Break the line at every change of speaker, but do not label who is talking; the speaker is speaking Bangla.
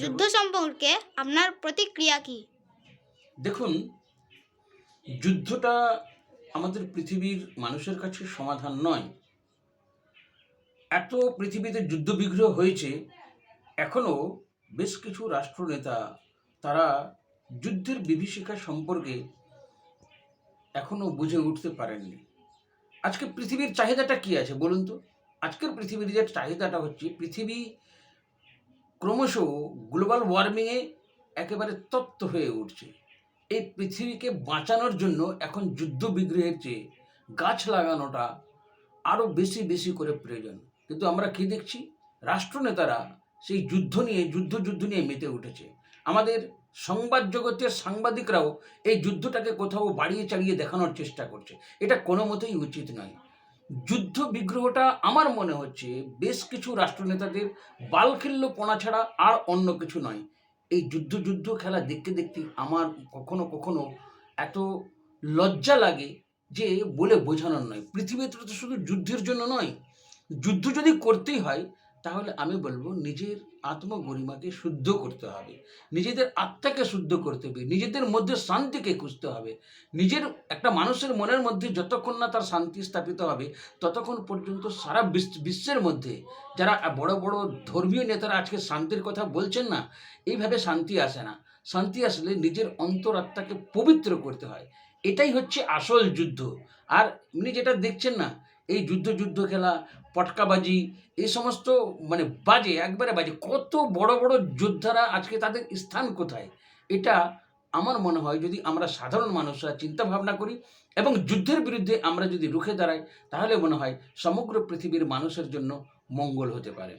যুদ্ধ সম্পর্কে আপনার প্রতিক্রিয়া কি?
দেখুন যুদ্ধটা আমাদের পৃথিবীর মানুষের কাছে সমাধান নয়। এত পৃথিবীতে যুদ্ধবিগ্রহ হয়েছে এখনও বেশ কিছু রাষ্ট্রনেতা তারা যুদ্ধের বিভীষিকা সম্পর্কে এখনও বুঝে উঠতে পারেননি। আজকে পৃথিবীর চাহিদাটা কি আছে বলুন তো? আজকের পৃথিবীর যে চাহিদাটা হচ্ছে পৃথিবী ক্রমশ গ্লোবাল ওয়ার্মিংয়ে একেবারে তপ্ত হয়ে উঠছে। এই পৃথিবীকে বাঁচানোর জন্য এখন যুদ্ধ বিগ্রহের চেয়ে গাছ লাগানোটা আরও বেশি বেশি করে প্রয়োজন। কিন্তু আমরা কি দেখছি? রাষ্ট্রনেতারা সেই যুদ্ধ নিয়ে, যুদ্ধ যুদ্ধ নিয়ে মেতে উঠেছে। আমাদের সংবাদ জগতের সাংবাদিকরাও এই যুদ্ধটাকে কোথাও বাড়িয়ে চালিয়ে দেখানোর চেষ্টা করছে। এটা কোনো মতেই উচিত নয়। যুদ্ধ বিগ্রহটা আমার মনে হচ্ছে বেশ কিছু রাষ্ট্রনেতাদের বালখিল্য পোনা ছাড়া আর অন্য কিছু নয়। এই যুদ্ধ যুদ্ধ খেলা দেখতে দেখতে আমার কখনো কখনো এত লজ্জা লাগে যে বলে বোঝানোর নয়। পৃথিবীতে তো শুধু যুদ্ধের জন্য নয়, যুদ্ধ যদি করতেই হয় তাহলে আমি বলব নিজের আত্মগরিমাকে শুদ্ধ করতে হবে। নিজেদের আত্মাকে শুদ্ধ করতে হবে। নিজেদের মধ্যে শান্তিকে খুঁজতে হবে। নিজের একটা মানুষের মনের মধ্যে যতক্ষণ না তার শান্তি স্থাপিত হবে, ততক্ষণ পর্যন্ত সারা বিশ্বের মধ্যে যারা বড় বড় ধর্মীয় নেতারা আজকে শান্তির কথা বলছেন না, এইভাবে শান্তি আসে না। শান্তি আসলে নিজের অন্তরাত্মাকে পবিত্র করতে হয়। এটাই হচ্ছে আসল যুদ্ধ। আর এমনি যেটা দেখছেন না এই যুদ্ধ যুদ্ধ খেলা, পটকাবাজি, এই সমস্ত মানে বাজে, একবারে বাজে। কত বড় বড় যোদ্ধারা আজকে তাদের স্থান কোথায়? এটা আমার মনে হয় যদি আমরা সাধারণ মানুষরা চিন্তা ভাবনা করি এবং যুদ্ধের বিরুদ্ধে আমরা যদি রুখে দাঁড়াই, তাহলে মনে হয় সমগ্র পৃথিবীর মানুষের জন্য মঙ্গল হতে পারে।